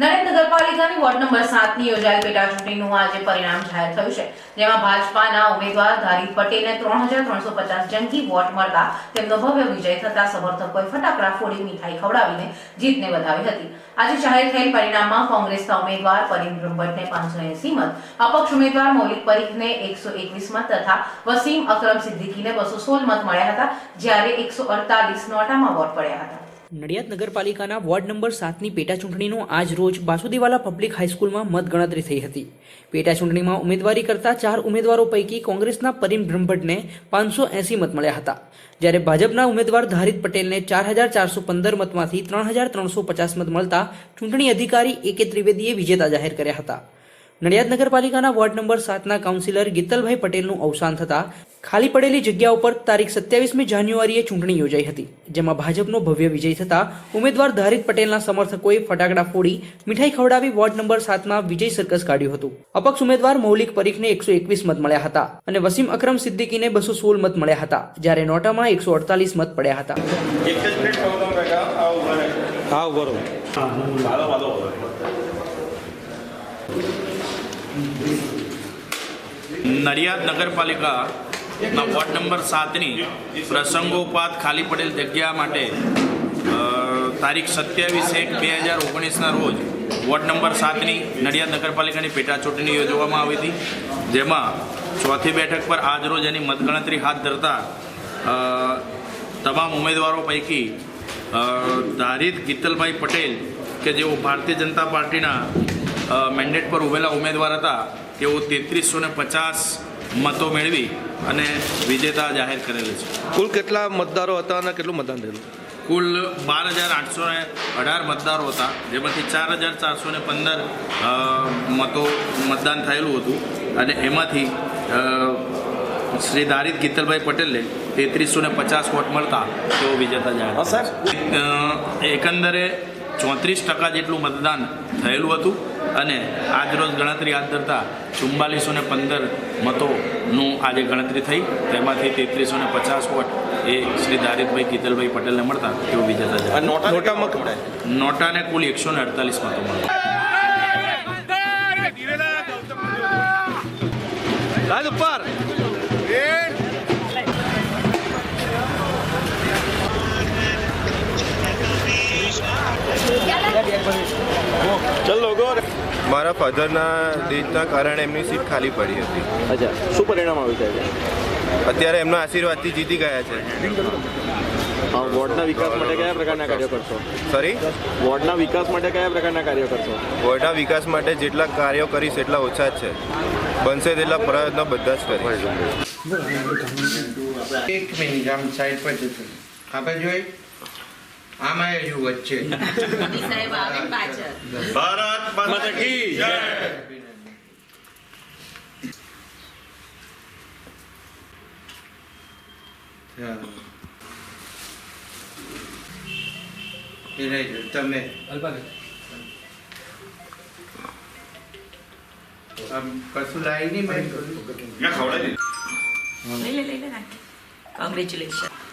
નરેન્દ્ર નગરપાલિકાની ward number સાતની યોજાયેલ પેટા ચૂંટણીનું આજે પરિણામ જાહેર થયું છે, જેમાં ભાજપાના ઉમેદવાર ધારી પટેલને ત્રણ હજાર ત્રણસો પચાસ જંગી વોટ મળતા તેમનો ભવ્ય વિજય થતા સમર્થકોએ ફટાકડા ફોડી મીઠાઈ ખવડાવીને જીતને વધાવી હતી. આજે જાહેર થયેલ પરિણામમાં કોંગ્રેસના ઉમેદવાર પરીમ ભટ્ટને પાંચસો એસી મત, અપક્ષ ઉમેદવાર મૌલિક પરીખને એકસો એકવીસ મત તથા વસીમ અકરમ સિદ્દીકીને બસો સોળ મત મળ્યા હતા, જ્યારે એકસો અડતાલીસ નોટામાં વોટ પડ્યા હતા. નડિયાદ નગરપાલિકાના વોર્ડ નંબર સાતની પેટા ચૂંટણીનો આજ રોજ બાસુદીવાલા પબ્લિક હાઈસ્કૂલમાં મતગણતરી થઈ હતી. પેટા ચૂંટણીમાં ઉમેદવારી કરતા ચાર ઉમેદવારો પૈકી કોંગ્રેસના પરિમ બ્રહ્મભટ્ટને પાંચસો એંસી મત મળ્યા હતા. જ્યારે ભાજપના ઉમેદવાર ધારિત પટેલને ચાર હજાર ચારસો પંદર મતમાંથી ત્રણ હજાર ત્રણસો પચાસ મત મળતા ચૂંટણી અધિકારી એ કે ત્રિવેદીએ વિજેતા જાહેર કર્યા હતા. નડિયાદ નગરપાલિકાના વોર્ડ નંબર સાતના કાઉન્સિલર ગીતલભાઈ પટેલનું અવસાન થતાં ખાલી પડેલી જગ્યા ઉપર તારીખ સત્યાવીસમી જાન્યુઆરીએ ચૂંટણી યોજાઈ હતી જેમાં ભાજપનો ભવ્ય વિજય થતાં ઉમેદવાર ધારિત પટેલના સમર્થકોએ ફટાકડા ફોડી મીઠાઈ ખવડાવી વોર્ડ નંબર સાતમાં વિજય સર્કસ કાઢ્યું હતું. અપક્ષ ઉમેદવાર મૌલિક પરીખને એકસો એકવીસ મત મળ્યા હતા અને વસીમ અકરમ સિદ્દીકીને બસો સોળ મત મળ્યા હતા જ્યારે નોટામાં એકસો અડતાલીસ મત પડ્યા હતા. હા બરોબર હાલો નગરપાલિકા નડિયાદ નગરપાલિકાના વોર્ડ નંબર સાતની પ્રસંગોપાત ખાલી પડેલ જગ્યા માટે તારીખ સત્યાવીસ એક બે હજાર ઓગણીસના રોજ વોર્ડ નંબર સાતની નડિયાદ નગરપાલિકાની પેટા ચૂંટણી યોજવામાં આવી હતી, જેમાં ચોથી બેઠક પર આજ રોજ એની મતગણતરી હાથ ધરતા તમામ ઉમેદવારો પૈકી ધારિત ગીતલભાઈ પટેલ કે જેઓ ભારતીય જનતા પાર્ટીના મેન્ડેટ પર ઉભેલા ઉમેદવાર હતા. તેઓ તેત્રીસો ને પચાસ મતો મેળવી અને વિજેતા જાહેર કરેલ છે. કુલ કેટલા મતદારો હતા અને કેટલું મતદાન થયેલું? કુલ બાર હજાર આઠસો ને અઢાર મતદારો હતા જેમાંથી ચાર હજાર ચારસો ને પંદર મતો મતદાન થયેલું હતું. અને એમાંથી શ્રી દારિત ગીતલભાઈ પટેલને તેત્રીસો ને પચાસ વોટ મળતા તેઓ વિજેતા જાહેર સાહેબ. એકંદરે ચોત્રીસ ટકા જેટલું મતદાન થયેલું હતું અને આજરોજ ગણતરી હાથ ધરતા ચુમ્બાલીસો ને પંદર મતોનું આજે ગણતરી થઈ. તેમાંથી તેત્રીસો ને પચાસ વોટ એ શ્રી દારિદભાઈ ગીતલભાઈ પટેલને મળતા તેઓ વિજેતા જાહેર નોટાને કુલ એકસો ને અડતાલીસ મતો મળ્યા મારા ફાધરના ડેથના કારણે એમની સીટ ખાલી પડી હતી. અચ્છા શું પરિણામ આવ્યું છે અત્યારે એમના આશીર્વાદથી જીતી ગયા છે. હા વોર્ડના વિકાસ માટે કયા પ્રકારના કાર્યો કરશો? સોરી વોર્ડના વિકાસ માટે કયા પ્રકારના કાર્યો કરશો? વોર્ડના વિકાસ માટે જેટલા કાર્યો કરીશ એટલા ઓછા જ છે. બનશે તેટલા પ્રયત્નો બધા જ કરીશ. એક મિનિટ આમ સાઈડ પર જતો આપણે જોઈ? આમાં જો વચ્ચે. ભારત માતા કી જય. તમે. આમ કશું લાવી નહીં મેં ખવડાવી કોંગ્રેચ્યુલેશન